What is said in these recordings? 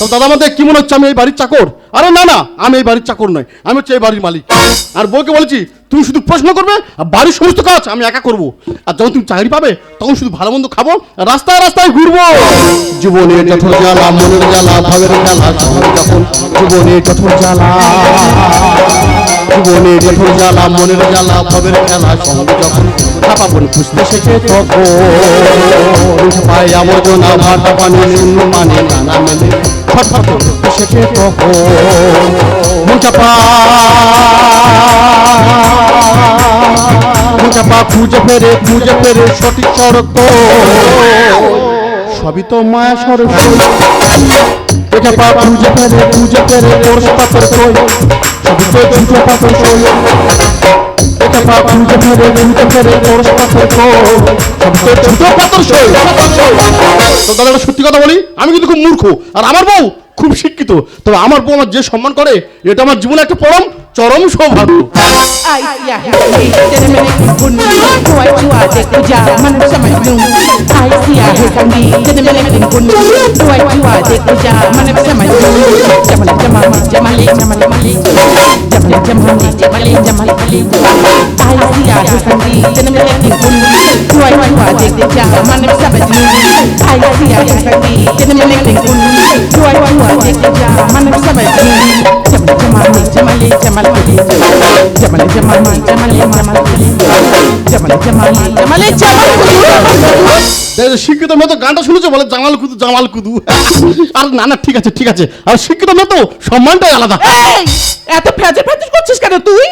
তো দাদা আমাদের কি মনে হচ্ছে আমি এই বাড়ির চাকর? আরে না না, আমি এই বাড়ির চাকর নয় আমি হচ্ছে এই বাড়ির মালিক। আর বউকে বলেছি তুমি শুধু প্রশ্ন করবে আর বাড়ির সমস্ত কাজ আমি একা করব। আর যখন তুমি চাকরি পাবে, তখন শুধু ভালো মন্দ খাব, রাস্তায় রাস্তায় ঘুরবো। জীবনে যখন জ্বালা, মনের জ্বালা, ভাবের জ্বালা যখন জীবনে যখন জ্বালা। জীবনে জ্বালা, মনের জ্বালা, ভাবের খেলা, সঙ্গে যখন খাপাবন খুঁজতে তখন আবর্জনা, ভাটা পানি শূন্য মানে নানা মেলে তখন। চাপা। মন চাপা খুঁজে ফেরে খুঁজে ফেরে, সঠিক সড়ক সবই তো মায়া সড়ক এটা পা খুঁজে ফেরে খুঁজে ফেরে পাথর কই সবই তো পাথর কই এটা পা ফেরে ফেরে পাথর কই সবই তো পাথর তো দাদা সত্যি কথা বলি, আমি কিন্তু খুব মূর্খ। আর আমার বউ খুব শিক্ষিত। তবে আমার বউ আমার যে সম্মান করে, এটা আমার জীবনে একটা পরম, চরম সৌভাগ্য। Ai sia hekandi এই শিক্ষিত মতো গানটা শুনেছো? বলে জামাল কুদু জামাল কুদু। আর না না, ঠিক আছে ঠিক আছে। আর শিক্ষিত মতো সম্মানটাই আলাদা। এত ফ্যাজে ফ্যাজে করছিস কেন তুই?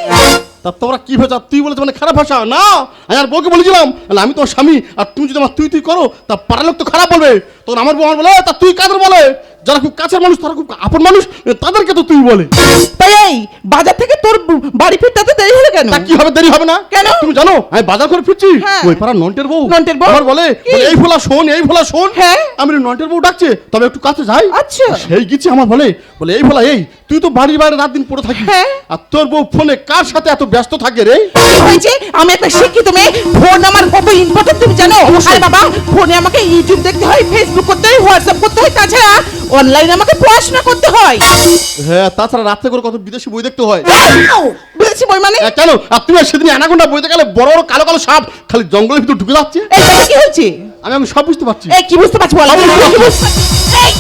তা তোরা কি ভাষা? তুই বলেছ মানে খারাপ ভাষা? না, আমি আর বউকে বলেছিলাম আমি তোমার স্বামী, আর তুমি যদি আমার তুই তুই করো, তা পাড়ার লোক তো খারাপ বলবে। তখন আমার বউ আমার বলে, তা তুই কাদের বলে? যারা খুব কাছের মানুষ, তারা খুব আপন মানুষ, তাদেরকে তো তুই বলে। এই বাজার থেকে তোর বাড়ি ফিরতে এত দেরি হলো কেন? তা কি হবে? দেরি হবে না? কেন? তুমি জানো আমি বাজার করে ফিরছি। হ্যাঁ। ওই পাড়া নন্টের বউ। নন্টের বউ? আমার বলে এই ভোলা শোন এই ভোলা শোন। হ্যাঁ। আমি নন্টের বউ ডাকছে তবে একটু কাছে যাই। আচ্ছা। সেই গেছি আমার বলে বলে এই ভোলা এই তুই তো বাড়ির বাইরে রাত দিন পড়ে থাকিস হ্যাঁ। আর তোর বউ ফোনে কার সাথে এত ব্যস্ত থাকে রে? হয়েছে? আমি একটা শিক্ষিত মেয়ে। ফোন আমার কত ইম্পর্টেন্ট তুমি জানো? আরে বাবা ফোনে আমাকে ইউটিউব দেখতে হয় ফেসবুক করতে হয় হোয়াটসঅ্যাপ করতে হয় তাছাড়া অনলাইনে আমাকে পড়াশোনা করতে হয়। হ্যাঁ তাছাড়া রাত্রে করে কত বিদেশি বই দেখতে হয়। বুঝেছি বই মানে? কেন? আর তুমি সেদিন অ্যানাকোন্ডা বইতে গেলে বড় বড় কালো কালো সাপ খালি জঙ্গলের ভিতর ঢুকে যাচ্ছে। কি হয়েছে? আমি আমি সব বুঝতে পারছি। কি বুঝতে পারছিস বল?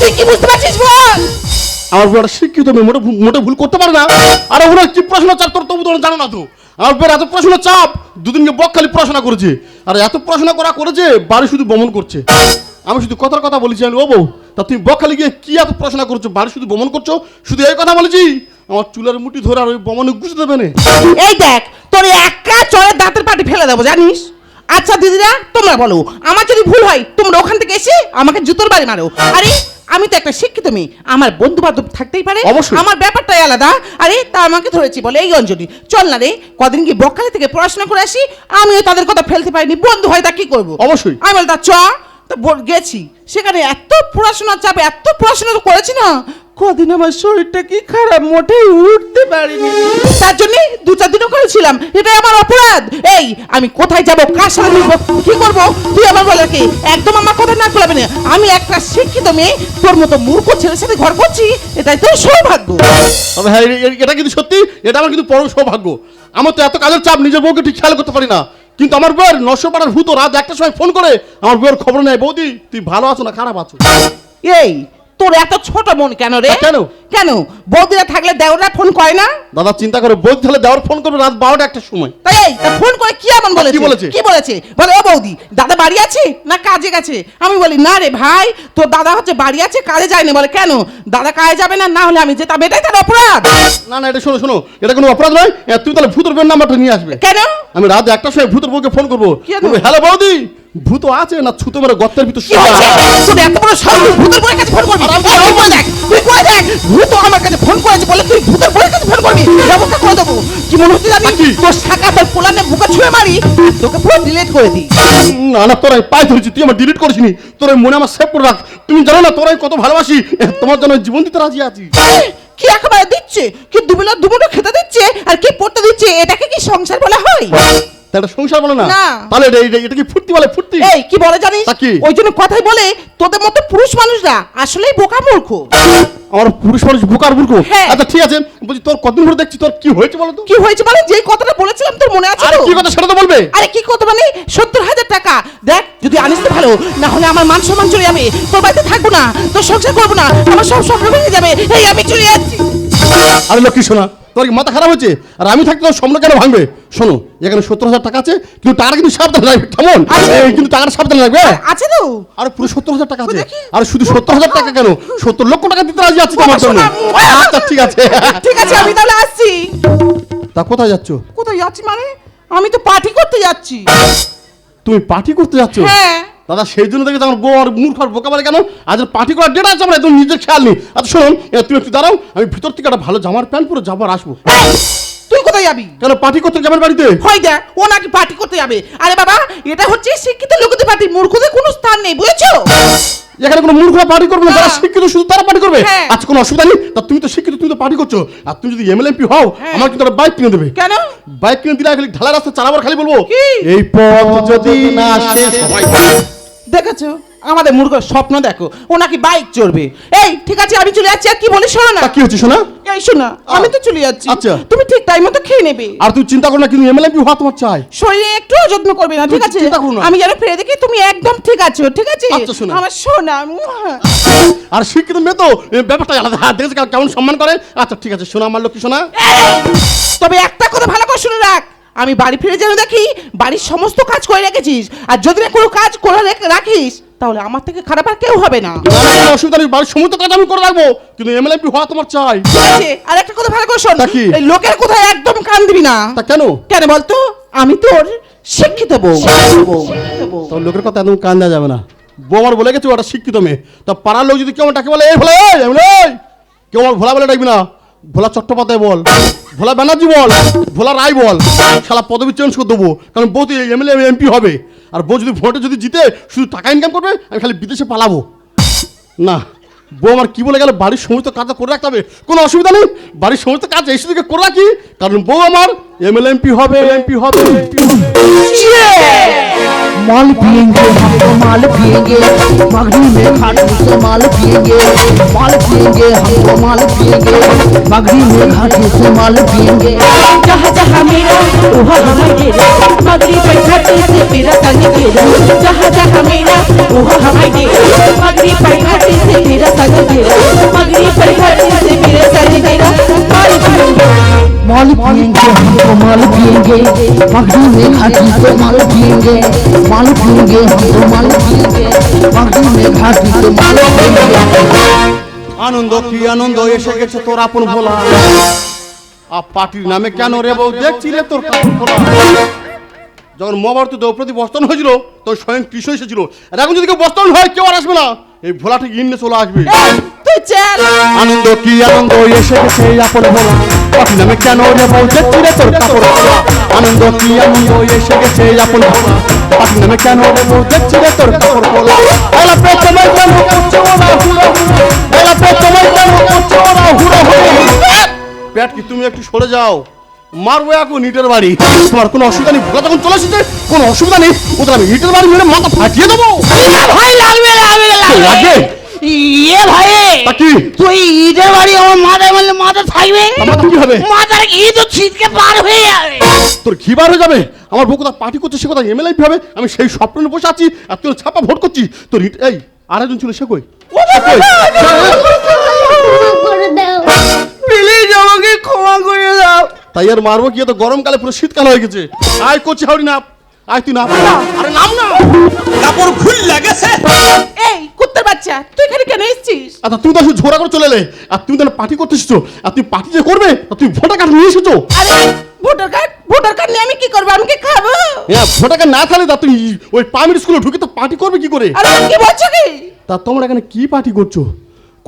তুই কি বুঝতে পারছিস বল? আমার বড় শিক্ষিত মেয়ে মোটে ভুল- মোটে ভুল করতে পারে না। আর ওরা কি পড়াশোনা চাপ তোর তবু তোর জানো না তো? আমার বের এত পড়াশোনা চাপ দুদিনকে বক খালি পড়াশোনা করেছে। আর এত পড়াশোনা করা করেছে বাড়ি শুধু বমন করছে। আমি শুধু কথার কথা বলেছি আমি ও বউ। তা তুমি বকখালি গিয়ে কি এত পড়াশোনা করছ? বাড়ি শুধু বমন করছ? শুধু এই কথা বলেছি? আমার চুলের মুঠি ধরে আর ওই বমনে গুছে দেবে না। এই দেখ তোর একা চড়ে দাঁতের পাটি ফেলে দেবো জানিস? আচ্ছা দিদিরা তোমরা বলো আমার যদি ভুল হয় তোমরা ওখান থেকে এসে আমাকে জুতোর বাড়ি মারো। আরে আমি তো একটা শিক্ষিত মেয়ে আমার বন্ধু বান্ধব থাকতেই পারে। আমার ব্যাপারটাই আলাদা। আরে তা আমাকে ধরেছি বলে এই অঞ্জলি চল না রে কদিন কি বকখালি থেকে পড়াশোনা করে আসি আমিও তাদের কথা ফেলতে পারিনি বন্ধু হয় তা কি করব? অবশ্যই। আমি বলতা চ তো গেছি। সেখানে এত পড়াশোনার চাপে, এত পড়াশোনা তো করেছি না। কদিন আমার শরীরটা কি খারাপ, মোটেই উঠতে পারিনি। তার জন্য দু চার দিনও করেছিলাম। এটাই আমার অপরাধ। এই, আমি কোথায় যাব? কার সাথে মিশবো? কি করব? তুই আমার বলে কি একদম আমার কথা না করবে না। আমি একটা শিক্ষিত মেয়ে, তোর মতো মূর্খ ছেলের সাথে ঘর করছি, এটাই তোর সৌভাগ্য। হ্যাঁ এটা কিন্তু সত্যি, এটা আমার কিন্তু পরম সৌভাগ্য। আমার তো এত কাজের চাপ, নিজের বউকে ঠিক খেয়াল করতে পারি না। কিন্তু আমার বউয়ের নশো পাড়ার ভূত রাত একটার সময় ফোন করে, আমার বউয়ের খবর নেয়, বৌদি, তুই ভালো আছো না খারাপ আছো? এই তোর এত ছোট মন কেন রে? কেন? কেন? বৌদিরা থাকলে দেওরা ফোন করে না? দাদা চিন্তা করে বৌদি তাহলে দেওয়ার ফোন করবে রাত বারোটা একটা সময়। তাই ফোন করে কি এমন বলেছে? কি বলেছে? কি বলেছে? বলে ও বৌদি দাদা বাড়ি আছে না কাজে গেছে? আমি বলি না রে ভাই তোর দাদা হচ্ছে বাড়ি আছে কাজে যায়নি। বলে কেন? দাদা কাজে যাবে না না হলে আমি যে যেতাম। এটাই তার অপরাধ। না না এটা শোনো শোনো এটা কোনো অপরাধ নয়। তুই তাহলে ভূতের বউয়ের নাম্বারটা নিয়ে আসবে। কেন? আমি রাত একটা সময় ভূতর বউকে ফোন করব। হ্যালো বৌদি! ভূত আছে না ছুতো মেরে গর্তের ভিতর কি হচ্ছে তোর এত বড় সাহস ভূতের বউয়ের কাছে ফোন করবি? তুই করে দেখ? তুই করে দেখ? ভূত আমার কাছে ফোন করেছে বলে তুই ভূতের বউয়ের কাছে ফোন করবি? ব্যবস্থা করে দেবো। কি মনে হচ্ছে কি? তোর শাখা তোর পোলানে বুকে ছুঁয়ে মারি তোকে পুরো ডিলিট করে দিই। না না তোরাই পায়ে ধরেছি তুই আমার ডিলিট করিসনি। তোর মনে আমার সেভ করে রাখ। তুমি জানো না তোরাই কত ভালোবাসি। তোমার জন্য জীবন দিতে রাজি আছি। কি একেবারে দিচ্ছে? কি দুবেলা দুমুটো খেতে দিচ্ছে? আর কি পড়তে দিচ্ছে? এটাকে কি সংসার বলা হয়? তা সংসার বলে না। তাহলে এটা- কি ফুর্তি বলে? ফুর্তি। এই কি বলে জানিস? ওই জন্য কথাই বলে তোদের মতো পুরুষ মানুষরা আসলেই বোকা মূর্খ। আমার পুরুষ মানুষ বোকার বুড়কো হ্যাঁ। আচ্ছা ঠিক আছে। বলছি তোর কতদিন ধরে দেখছি? তোর কি হয়েছে বলো তো? কি হয়েছে মানে যে কথাটা বলেছিলাম তোর মনে আছে আরে কি কথা সেটা তো বলবে? আরে কি কথা মানে? সত্তর হাজার টাকা। দেখ যদি আনিস তো ভালো না হলে আমার মান সম্মান চলে যাবে। তোর বাড়িতে থাকব না তোর সংসার করব না আমার সব স্বপ্ন ভেঙে যাবে। এই আমি চলে যাচ্ছি। আরে লক্ষ্মী শোনা তোর কি মাথা খারাপ হচ্ছে আর আমি থাকতে তোর স্বপ্ন কেন ভাঙবে? শোনো এখানে সত্তর হাজার টাকা আছে কিন্তু টাকা কিন্তু সাবধানে রাখবে কেমন? কিন্তু টাকাটা সাবধানে রাখবে আছে তো। আর পুরো সত্তর হাজার টাকা আছে। আর শুধু সত্তর হাজার টাকা কেন? সত্তর লক্ষ টাকা দিতে রাজি আছি তোমার জন্য। আচ্ছা ঠিক আছে। ঠিক আছে আমি তাহলে আসছি। তা কোথায় যাচ্ছ? কোথায় যাচ্ছি মানে? আমি তো পার্টি করতে যাচ্ছি। তুমি পার্টি করতে যাচ্ছ? হ্যাঁ। দাদা সেই জন্য দেখে আমার বউ আর বোকা বলে কেন? আজ পার্টি করার ডেট আছে আমার একদম নিজের খেয়াল নেই। আচ্ছা শোনো তুমি একটু দাঁড়াও আমি ভিতর থেকে একটা ভালো জামার প্যান্ট পরে যাবার আসব। তুই কোথায় যাবি? কেন পার্টি করতে যাবার বাড়িতে? হয় দেখ ও নাকি পার্টি করতে যাবে। আরে বাবা এটা হচ্ছে শিক্ষিত লোকদের পার্টি মূর্খদের কোনো স্থান নেই বুঝেছ? এখানে কোনো মূর্খরা পার্টি করবে না যারা হ্যাঁ। শিক্ষিত শুধু তারা পার্টি করবে? হ্যাঁ। আচ্ছা কোনো অসুবিধা নেই? তা তুমি তো শিক্ষিত তুমি তো পার্টি করছ। আর তুমি যদি এমএলএমপি হও হ্যাঁ। আমার কিন্তু বাইক কিনে দেবে। কেন? বাইক কিনে দিলে খালি ঢালা রাস্তা চালাবার খালি বলব। এই পথ যদি না শেষ হয় দেখেছ? আমাদের মূর্খ স্বপ্ন দেখো ও নাকি বাইক চড়বে। এই ঠিক আছে আমি চলে যাচ্ছি আর কি বলি শোনো না। তা কি হচ্ছে শোনা? এই শোনা আমি তো চলে যাচ্ছি। আচ্ছা। তুমি ঠিক টাইম মতো খেয়ে নেবে। আর তুই চিন্তা করো না কিন্তু এমএলএমপি হওয়া তোমার চাই। শরীরে একটু যত্ন করবে না ঠিক তুমি আছে? চিন্তা করো না। আমি যেন ফিরে দেখি তুমি একদম ঠিক আছো ঠিক আছে? আচ্ছা, শোনো। আমার সোনা মুয়া। আর শিক্ষিত মেয়ে তো এ, ব্যাপারটা আলাদা। হ্যাঁ দেখেছ কেমন সম্মান করে আচ্ছা ঠিক আছে শোনা আমার লক্ষ্মী শোনা। এই! তবে একটা কথা ভালো করে শুনে রাখ। আমি বাড়ি ফিরে যেন দেখি বাড়ির সমস্ত কাজ করে রেখেছিস। আর যদি না কোনো কাজ করে রেখ- রাখিস তাহলে আমার থেকে খারাপ আর কেউ হবে না। অসুবিধা নেই বাড়ির সমস্ত কাজ আমি করে রাখব কিন্তু এমএলএমপি হওয়া তোমার চাই। আর একটা কথা ভালো করে শোন। এই লোকের কোথায় একদম কান দিবি না। তা কেন? কেন বলতো? আমি তোর শিক্ষিত বউ। তোর লোকের কথা একদম কান দেওয়া যাবে না। বউ আমার বলে গেছে ওটা শিক্ষিত মেয়ে। তা পাড়ার লোক যদি কেউ ডাকে বলে এই ভোলা এই এমন কেউ আমার ভোলা বলে ডাকবি না। ভোলা চট্টোপাধ্যায় বল, ভোলা ব্যানার্জি বল, ভোলা রায় বল সারা পদবি চেঞ্জ করে দেবো। কারণ বউ এমএলএ এমপি হবে। আর বউ যদি ভোটে যদি জিতে, শুধু টাকা ইনকাম করবে, আমি খালি বিদেশে পালাবো। না। বউ আমার কি বলে গেল বাড়ির সমস্ত কাজ করে রাখতে হবে কোনো অসুবিধা নেই বাড়ির সমস্ত কাজ এই দিকে করে রাখি কারণ বউ আমার এমএলএমপি হবে এমপি হবে MP হবে। माल पिएंगे हम तो माल पिएंगे मगनी में घाटू से माल पिएंगे माल पिएंगे हम तो माल पिएंगे मगनी में घाटू से माल पिएंगे जहाँ जहाँ मेरा वहाँ हमारे डेरा मगरी पैठाटी से मेरा संग तेरा जहाँ जहाँ मेरा वहाँ हमारे डेरा मगरी पैठाटी से मेरा संग तेरा मगरी पैठाटी से मेरा संग तेरा माल पिएंगे माल पिएंगे हम तो माल पिएंगे मगनी में घाटू से माल पिएंगे माल पिएंगे हम तो माल पिएंगे मगनी में घाटू से माल पिएंगे আনন্দ কি আনন্দ এসে গেছে তোর আপন ভোলা আর পার্টির নামে কেন রে বউ দেখছি রে তোর কাপড় খোলা যখন মহাভারত দ্রৌপদী বস্ত্রণ হয়েছিল তো স্বয়ং কৃষ্ণ এসেছিল আর এখন যদি কেউ বস্ত্রণ হয় কেউ আর আসবে না এই ভোলা ঠিক ইন্নে চলে আসবে। তুই চল। আনন্দ কি আনন্দ এসে গেছে আপন ভোলা। পার্টির নামে কেন রে বউ দেখছি রে তোর কাপড় খোলা আনন্দ কি আনন্দ এসে গেছে আপন ভোলা। পার্টির নামে কেন রে বউ দেখছি রে তোর কাপড় খোলা এলা প্রথমে কেন করছ না হুড়ো এলা প্রথমে কেন করছ না হুড়ো হুড়ো। পেট কি তুমি একটু সরে যাও। মারবো এখন ইটের বাড়ি তোমার কোনো অসুবিধা নেই ভোলা যখন চলে এসেছে কোনো অসুবিধা নেই ওদের আমি ইটের বাড়ি মেরে মাথা ফাটিয়ে দেবো ভাই লাগবে লাগবে লাগবে ইয়ে ভাই কি তুই ঈদের বাড়ি আমার মাথায় মারলে মাথা থাকবে আমার কি হবে মাথার ঘি তো ছিটকে পার হয়ে যাবে তোর ঘি বার হয়ে যাবে আমার বউ কোথাও পার্টি করছে সে এমএলএ হবে আমি সেই স্বপ্ন বসে আছি আর তুই ছাপা ভোট করছি তোর ইট- এই আরেকজন ছিল সে কই সে কই? প্লিজ আমাকে ক্ষমা করে দাও তাই আর মারবো কি? তো গরমকালে পুরো শীতকাল হয়ে গেছে। আয় করছি হাওড়ি না আয় তুই না আরে নাম না। কাপড় খুল লাগেছে এই কুত্তার বাচ্চা তুই এখানে কেন এসেছিস? আচ্ছা তুমি তো শুধু করে চলে এলে। আর তুমি তো পার্টি করতে এসেছ। আর তুমি পার্টি যে করবে আর তুমি ভোটার কার্ড নিয়ে এসেছ। আরে ভোটার কার্ড? ভোটার কার্ড নিয়ে আমি কি করব? আমি কি খাব? হ্যাঁ ভোটার কার্ড না থাকলে তা তুমি ওই প্রাইমারি স্কুলে ঢুকে তো পার্টি করবে কি করে? আরে কি বলছো কি? তা তোমরা এখানে কি পার্টি করছ?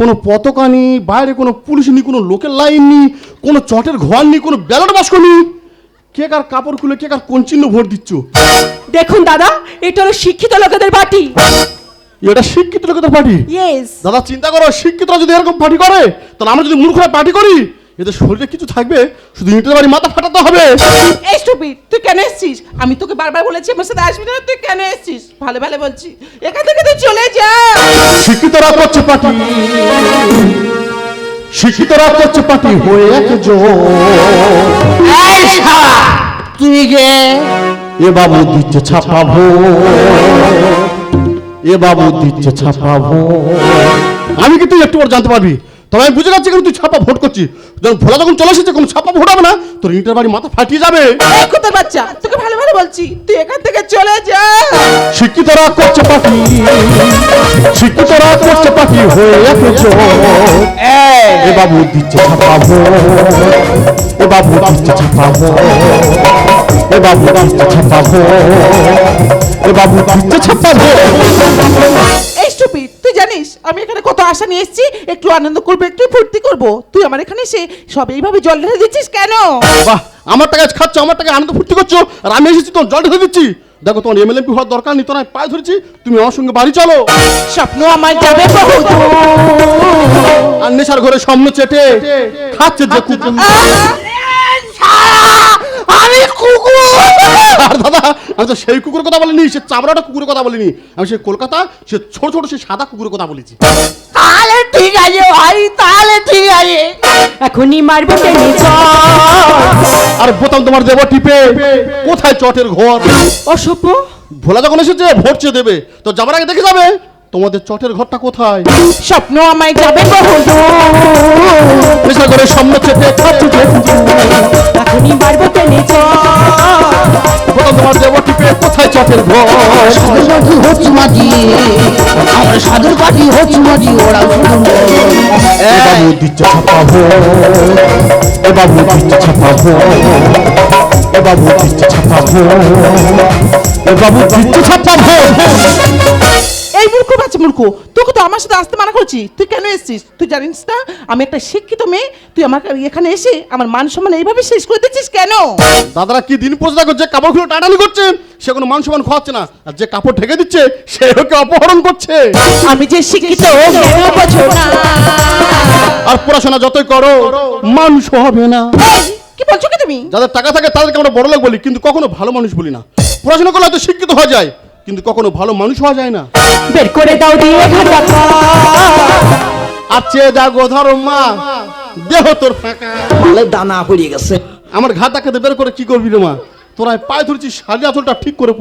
কোনো পতাকা নেই বাইরে কোনো পুলিশ নেই কোনো লোকের লাইন নেই কোনো চটের ঘর নেই কোনো ব্যালট বাস্ক নেই। কে কার কাপড় খুলে কে কার কোন চিহ্ন ভোট দিচ্ছ? দেখুন দাদা এটা হলো শিক্ষিত লোকেদের পার্টি। এটা শিক্ষিত লোকেদের পার্টি? দাদা চিন্তা করো শিক্ষিতরা যদি এরকম পার্টি করে তাহলে আমরা যদি মূর্খরা পার্টি করি এদের শরীরে কিছু থাকবে শুধু ইটের বাড়ি মাথা ফাটাতে হবে। এই স্টুপিড তুই কেন এসেছিস? আমি তোকে বারবার বলেছি আমার সাথে আসবি না তুই কেন এসেছিস? ভালো ভালো বলছি। এখান থেকে তুই চলে যা। শিক্ষিতরা করছে পার্টি শিক্ষিতরা করছে পার্টি হয়ে শালা, তুই কে? এ বাবু দিচ্ছে ছাপা ভো এ বাবু দিচ্ছে ছাপা ভো আমি কি তুই একটু পর জানতে পারবি। তবে আমি বুঝে যাচ্ছি কেন তুই ছাপা ভোট করছিস। যখন ভোলা যখন চলে এসেছে কোনো ছাপা ভোট হবে না? তোর ইন্টার বাড়ি মাথা ফাটিয়ে যাবে। কুত্তার বাচ্চা তোকে ভালো ভালো বলছি। তুই এখান থেকে চলে যা। শিক্ষিতরা করছে পার্টি শিক্ষিতরা করছে পার্টি হয়ে একজন এ বাবু দিচ্ছে ছাপা ভো এ বাবু দিচ্ছে ছাপা ভো এ বাবু দিচ্ছে ছাপা ভো এ বাবু দিচ্ছে ছাপা ভো এই স্টুপিড তুই জানিস আমি এখানে কত আশা নিয়ে এসেছি একটু আনন্দ করব একটু ফুর্তি করব। তুই আমার এখানে এসে সব এইভাবে জল ঢেলে দিচ্ছিস কেন? বাহ আমার টাকা খাচ্ছ আমার টাকা আনন্দ ফুর্তি করছ আর আমি এসেছি তোর জল ঢেলে দিচ্ছি। দেখো তোমার এমএলএমপি হওয়ার দরকার নেই তোমার পায়ে ধরেছি তুমি আমার সঙ্গে বাড়ি চলো। স্বপ্ন আমার যাবে আর নেশার ঘরে সামনে চেটে খাচ্ছে যে কুকুর। আমি কুকুর! আর দাদা আমি তো সেই কুকুরের কথা বলিনি সে চামড়াটা কুকুরের কথা বলিনি। আমি সেই কলকাতা সে ছোট ছোট সে সাদা কুকুরের কথা বলেছি। তাহলে ঠিক আছে ভাই তাহলে ঠিক আছে। এখনই মারবো টেনে আর বোতাম তোমার দেবো টিপে। কোথায় চটের ঘর? অসভ্য। ভোলা যখন এসেছে ভোট চেয়ে দেবে। তো যাবার আগে দেখে যাবে তোমাদের চটের ঘরটা কোথায়? স্বপ্ন আমায় যাবে বহু নেশার ঘরে সামনে চেটে খাচ্ছে চটের ঘর সাধুর পাখি হচ্ছে মাটি। আমার সাধুর পাখি হচ্ছে মাটি ওরা বাবু দিচ্ছে ছাপা ভো এ বাবু দিচ্ছে ছাপা এ বাবু দিচ্ছে ছাপা এ বাবু দিচ্ছে ছাপা এই মূর্খ? তোকে তো আমার সাথে আসতে মানা করছি। তুই কেন এসেছিস? তুই জানিস না? আমি একটা শিক্ষিত মেয়ে। তুই আমার এখানে এসে আমার মান সম্মান এইভাবে শেষ করে দিচ্ছিস কেন? দাদারা কি দিন পোষা করছে কাপড়গুলো টাটানি করছে? সে কোনো মান সম্মান খাওয়াচ্ছে না। আর যে কাপড় ঢেকে দিচ্ছে সে ওকে অপহরণ করছে। আমি যে শিক্ষিত আর পড়াশোনা যতই করো মানুষ হবে না। কি বলছো কি তুমি? যাদের টাকা থাকে তাদেরকে আমরা বড় লোক বলি কিন্তু কখনো ভালো মানুষ বলি না। পড়াশোনা করলে হয়তো শিক্ষিত হওয়া যায় কিন্তু কখনো ভালো মানুষ হওয়া যায় না। বের করে দাও দিয়ে ঘাটা আর চেয়ে যা গোধর মা। দেহ তোর ফাঁকা। দানা পড়ে গেছে। আমার ঘাট টাকাতে বের করে কি করবি রে মা? তোরা পায়ে আঁচলটা ঠিক করে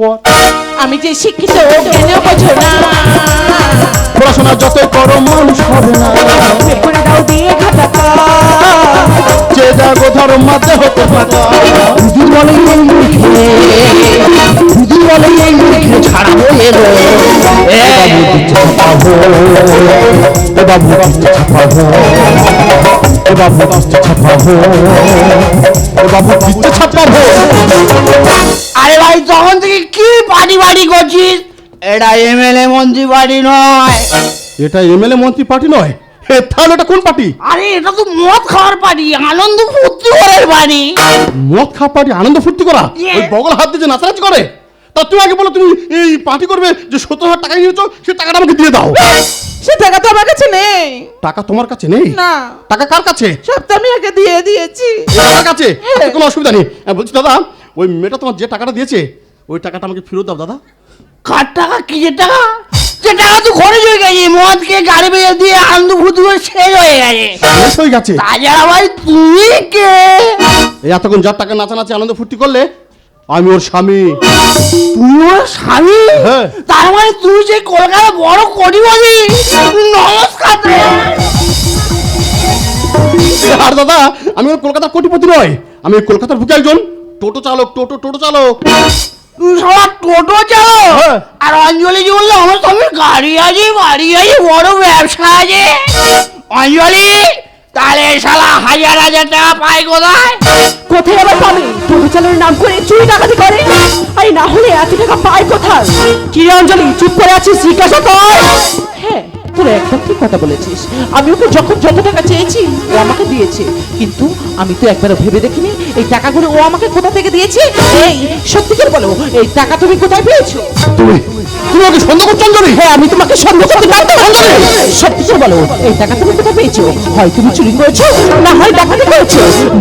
আমি যে শিক্ষিত বোঝো না। পড়াশোনা যতই করো মানুষ হবে না। করে দাও দিয়ে ঘাটা যা গোধর মা দেহ তোর ফাঁকা। দিদি বলে এই মুখে দিদি বলে এই মুখে ছাড়াবো বাবু আরে ভাই তখন থেকে কি পার্টি বাড়ি করছিস? এটা এমএলএ মন্ত্রী বাড়ি নয়। এটা এমএলএ মন্ত্রী পার্টি নয়। তাহলে এটা কোন পার্টি? আরে এটা তো মদ খাওয়ার পার্টি আনন্দ ফুর্তি করার বাড়ি। মদ খাওয়া পার্টি আনন্দ ফুর্তি করা? Yes. ওই বগল হাত দিয়ে নাচানাচি করে? তা তুমি আগে বলো তুমি এই পার্টি করবে যে সত্তর হাজার টাকা নিয়েছো সে টাকাটা আমাকে দিয়ে দাও। সে টাকা তো আমার কাছে নেই। টাকা তোমার কাছে নেই? না। টাকা কার কাছে? সব তো আমি আগে দিয়ে দিয়েছি। আমার কাছে? আচ্ছা, কোনো অসুবিধা নেই। হ্যাঁ, বলছি দাদা ওই মেয়েটা তোমার যে টাকাটা দিয়েছে ওই টাকাটা আমাকে ফেরত দাও দাদা। কার টাকা? কিসের টাকা? যে টাকা তো খরচ হয়ে গেছে। মদ খেয়ে গাড়ি বেজে দিয়ে আনন্দ করে শেষ হয়ে গেছে। শেষ হয়ে গেছে? তাছাড়া ভাই তুমি কে? এতক্ষণ যার টাকা নাচানাচি আনন্দ ফুর্তি করলে আমি ওর স্বামী। তুমি ওর স্বামী? হ্যাঁ। তার মানে তুমি সেই কলকাতা বড় কোটিপতি? নমস্কার আর দাদা আমি ওর কলকাতার কোটিপতি নয়। আমি ওই কলকাতার বুকে একজন টোটো চালক টোটো টোটো চালক। তুমি সবার টোটো চালো হ্যাঁ। আর অঞ্জলি যে বলল আমার সঙ্গে গাড়ি আছে বাড়ি আছে বড় ব্যবসা আছে। অঞ্জলি তাহলে শালা হাজার হাজার টাকা পাই কোথায়? কোথায় আবার পাবে? টোটো চালানোর নাম করে চুরি ডাকাতি করে? আরে না হলে এত টাকা পায় কোথায়? কি রে অঞ্জলি চুপ করে আছিস? জিজ্ঞাসা কর। হ্যাঁ তোর একদম ঠিক কথা বলেছিস। আমি ওকে যখন যত টাকা চেয়েছি ও আমাকে দিয়েছে। কিন্তু আমি তো একবারও ভেবে দেখিনি এই টাকাগুলো ও আমাকে কোথা থেকে দিয়েছে? এই সত্যি করে বলো এই টাকা তুমি কোথায় পেয়েছ? তুমি? তুমি ওকে সন্দেহ করছ অঞ্জলি হ্যাঁ আমি তোমাকে সন্দেহ করতে পারব অঞ্জলি সত্যি করে বলো এই টাকা তুমি কোথায় পেয়েছ? হয় তুমি চুরি করেছ না হয় ডাকাতি করেছ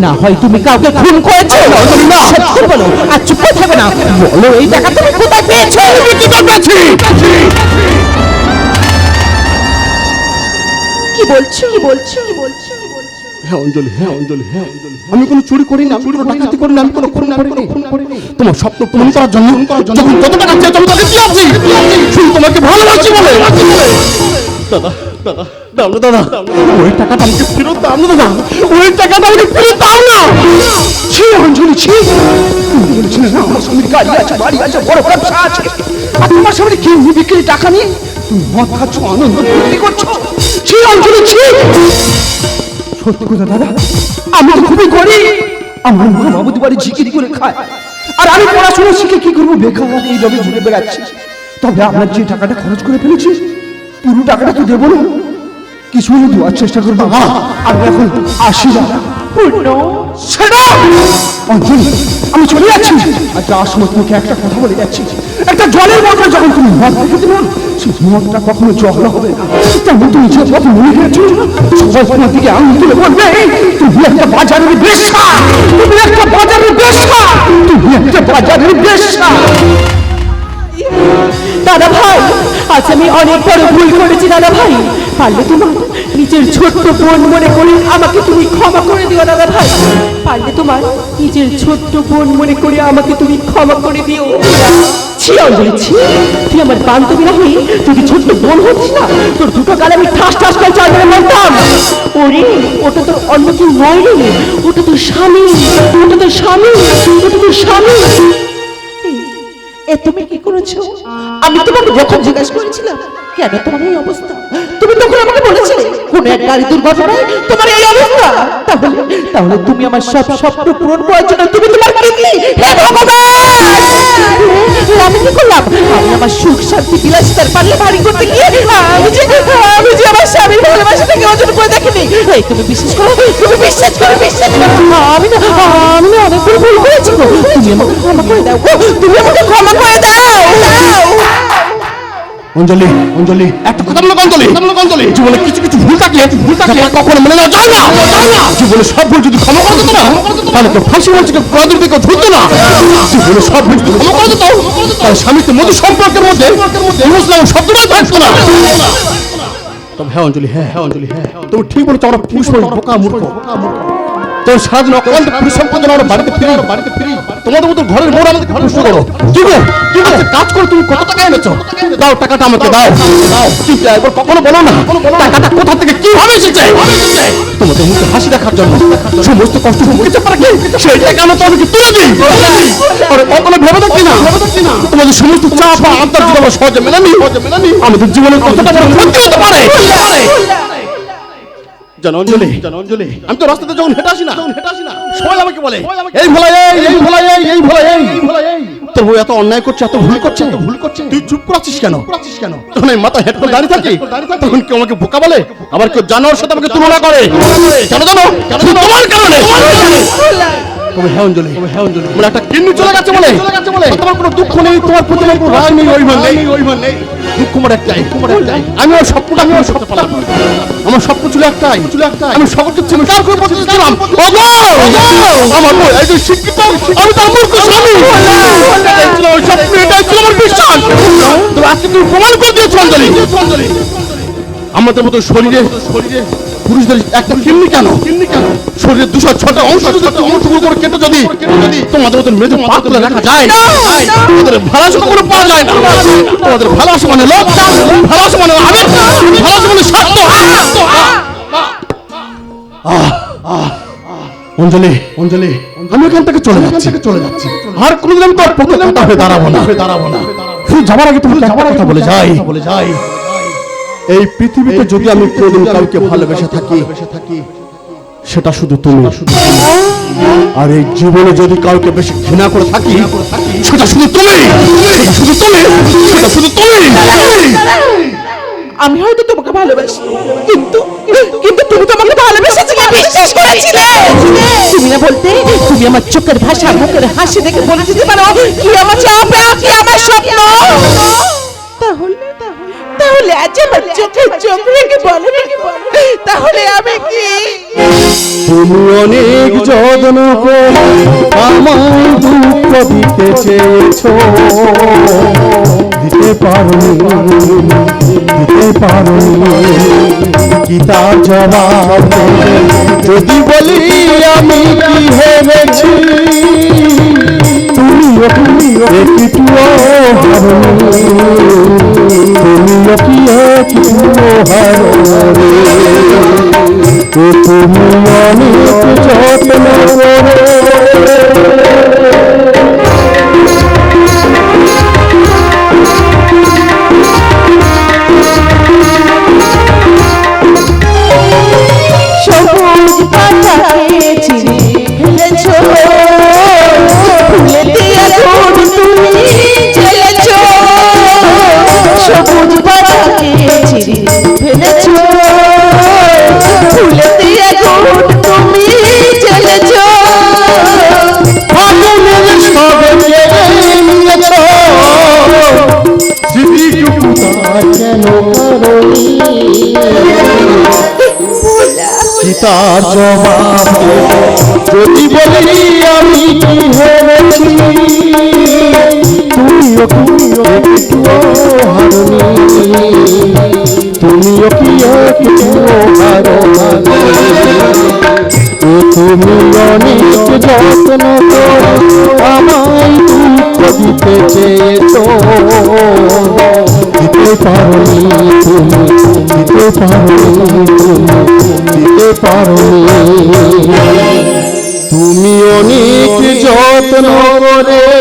না হয় তুমি কাউকে খুন করেছ। না সত্যি বলো আর চুপ করে থাকবে না। বলো এই টাকা তুমি কোথায় পেয়েছ? কি বলছো কি বলছো বলছো বলছো। হ্যাঁ অঞ্জলি হ্যাঁ অঞ্জলি হ্যাঁ অঞ্জলি। আমি কোনো চুরি করি না কোনো ডাকাতি আমি কোনো খুন বলে। দাদা দাদা, দাও দাদা। ওই টাকাটা আমাকে দাদা। ওই টাকাটা আমাকে না। ছি, অঞ্জলি, ছি। স্বামীর বাড়ি আছে, বড় ব্যবসা আছে। আর তোমার বিক্রি টাকা নিয়ে? তুমি মদ খাচ্ছ আনন্দ ফুর্তি করছ? ছি অঞ্জলি ছি সত্যি কথা দাদা আমি তো খুবই গরিব। আমার মা বাবুদি বাড়ি ঝিকিরি করে খায়। আর আমি পড়াশোনা শিখে কি করব? বেকার এইভাবে ঘুরে বেড়াচ্ছি। তবে আপনার যে টাকাটা খরচ করে ফেলেছি পুরো টাকাটা তো দেবো না। কিছু হলে দেওয়ার চেষ্টা করব আমি এখন আসি না। সেটা! অঞ্জলি আমি চলে যাচ্ছি। আর যাওয়ার সময় তোমাকে একটা কথা বলে যাচ্ছি। একটা জলের মধ্যে যখন তুমি মদ রেখে দেবে সেই মদটা কখনো জল হবে না তেমন তুমি যে পথে মনে গেছো সবাই তোমার দিকে আঙুল তুলে বলবে তুমি একটা বাজারের বেশা তুমি একটা বাজারের বেশা তুমি একটা বাজারের বেশা দাদা ভাই, আজ আমি অনেক বড় ভুল করেছি, দাদা ভাই। পারলে তোমার নিজের ছোট্ট বোন মনে করে আমাকে তুমি ক্ষমা করে দিও, দাদা ভাই। পারলে তোমার নিজের ছোট্ট বোন মনে করে আমাকে তুমি ক্ষমা করে দিও। ছি, অঞ্জলি, ছি। তুই আমার বান্ধবী না হয়ে তুই ছোট্ট বোন হচ্ছিস না? তোর দুটো গালে আমি ঠাস ঠাস করে চাল ধরে মারতাম। ওরে, ওটা তোর অন্য কেউ নয় রে। ওটা তোর স্বামী। ওটা তোর স্বামী। ওটা তোর স্বামী। এ তুমি কি করেছ? আমি তোমাকে যখন জিজ্ঞাসা করেছিলাম, কেন তোমার এই অবস্থা? তুমি তখন আমাকে বলেছিলে, কোন এক গাড়ি দুর্ঘটনায় তোমার এই অবস্থা? তাহলে তাহলে তুমি আমার সব স্বপ্ন পূরণ করার জন্য তুমি তোমার কিডনি হে ভগবান! আমি কি করলাম? আমি আমার সুখ, শান্তি, বিলাসিতার পারলে ভারী করতে গিয়ে, আমি যে আমি যে আমার স্বামীর ভালোবাসাটাকে অর্জন করে দেখিনি। এই তুমি বিশ্বাস করো? তুমি বিশ্বাস করো বিশ্বাস করো। আমি না আমি না অনেক ভুল করেছি গো। তুমি আমাকে ক্ষমা করে দাও তুমি আমাকে ক্ষমা করে দাও। অঞ্জলি অঞ্জলি। একটা কথা বলো অঞ্জলি। অঞ্জলি জীবনে কিছু কিছু ভুল থাকলে ভুল থাকলে কখনো মনে নেওয়া যায় না। যায় না জীবনে সব ভুল যদি ক্ষমা করে দিত না তাহলে তো ফাঁসি বলছে কদর দিকে ধরতো না। জীবনে সব ভুল যদি ক্ষমা করে দিত তাহলে স্বামীকে মধু সম্পর্কের মধ্যে ইমোশনাল শব্দটাই থাকতো না। তবে হ্যাঁ অঞ্জলি হ্যাঁ হ্যাঁ অঞ্জলি হ্যাঁ তুমি ঠিক বলেছ আমরা বোকা মূর্খ বোকা মূর্খ। তো সারাদিন অকান্ত পরিশ্রম বাড়িতে ফিরি বাড়িতে ফিরি তোমাদের মতো ঘরের মোড় আমাদের প্রশ্ন করো। কি গো কি গো কাজ করে, তুমি কত টাকা এনেছো? দাও, টাকাটা আমাকে দাও। দাও একবার কখনো বলো না। টাকাটা কোথা থেকে কি এসেছে? তোমাদের মুখে হাসি দেখার জন্য। সমস্ত কষ্ট ভুগেছে পারে কি? সেই টাকা দিই? আরে, কখনো ভেবে দেখি না। তোমাদের সমস্ত চাপ আর আন্তর যদি আমরা সহজে নিই আমাদের জীবনের কতটা বড় ক্ষতি হতে পারে? জানো অঞ্জলি আমি তো রাস্তাতে যখন হেঁটে আসি না হেঁটে আসি না। সবাই আমাকে বলে এই ভোলা এই এই ভোলা এই এই ভোলা এই। ভোলা এই। তোর বউ এত অন্যায় করছে এত ভুল করছে। এত ভুল করছে। তুই চুপ করাচ্ছিস কেন? করাচ্ছিস কেন? তখন আমি মাথা হেড করে দাঁড়িয়ে থাকি। তখন কেউ আমাকে বোকা বলে আবার কেউ জানোয়ার সাথে আমাকে তুলনা করে। কেন জানো শুধু তোমার কারণে। তবে হ্যাঁ অঞ্জলি। তবে হ্যাঁ অঞ্জলি। একটা কিডনি চলে গেছে বলে। তোমার কোনো দুঃখ নেই তোমার প্রতি কোনো রাগ নেই অভিমান নেই অভিমান নেই। আমার একটাই কুমার একটাই। আমি আমার স্বপ্নটা আমি আমার স্বপ্ন পালাম আমার স্বপ্ন ছিল একটাই। ছিল একটাই। আমি সকল কিছু আমি তার করে পছন্দ ছিলাম। ওগো আমার এই যে শিক্ষিত আমি তার মূর্খ স্বামী। ছিল ওই স্বপ্ন এটাই ছিল আমার বিশ্বাস। তো আজকে তুমি প্রমাণ করে দিয়েছ অঞ্জলি। আমাদের মতো শরীরে শরীরে পুরুষদের একটা কিডনি কেন? কিডনি কেন? শরীরের দুশো ছটা অংশ যদি একটা অংশ করে কেটে যদি যদি তোমাদের মতো মেয়েদের পাতলে রাখা যায় তোমাদের ভালোবাসা কোনো পাওয়া যায় না। তোমাদের ভালোবাসা মানে লোক ভালোবাসা মানে আবেগ ভালোবাসা মানে সত্য অঞ্জলি অঞ্জলি আমি এখান থেকে চলে যাচ্ছি। চলে যাচ্ছি। আর কোনোদিন তোর পক্ষে দাঁড়াবো না। দাঁড়াবো না। শুধু যাবার আগে তুমি যাবার কথা বলে যাই। বলে যাই। এই পৃথিবীতে যদি আমি কোনোদিন কাউকে ভালোবেসে থাকি সেটা শুধু তুমি। আর এই জীবনে যদি কাউকে বেশি ঘৃণা করে থাকি সেটা শুধু তুমি। শুধু তুমি। সেটা শুধু তুমি। আমি হয়তো তোমাকে ভালোবাসি কিন্তু কিন্তু তুমি তো আমাকে ভালোবেসেছিলে। বিশ্বাস করেছিলে। তুমি না বলতে তুমি আমার চোখের ভাষা মুখের হাসি দেখে বলে দিতে পারো কি আমার চাপা কি আমার স্বপ্ন? তাহলে তাহলে আজ আমার চোখে চোখ রেখে বলো তাহলে আমি কি? তুমি অনেক যত্ন করে আমার দুঃখ দিতে চেয়েছো। দিতে পারো দিতে পারো কি তার জবাব যদি বলি আমি কি হেরেছি? একটুও হারনি তুমিও কি একটুও তুমি অনেক যত্ন করে যদি বলি আমি কি হেরেছি তুমিও তুমিও তুমিও কি তুমি অনেক যত্ন আমায় দুঃখ দিতে চেয়েছো দিতে পারোনি তুমি দিতে তুমি দিতে পারোনি তুমি অনেক যত্ন করে